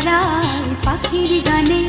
তারায় পাখির গানে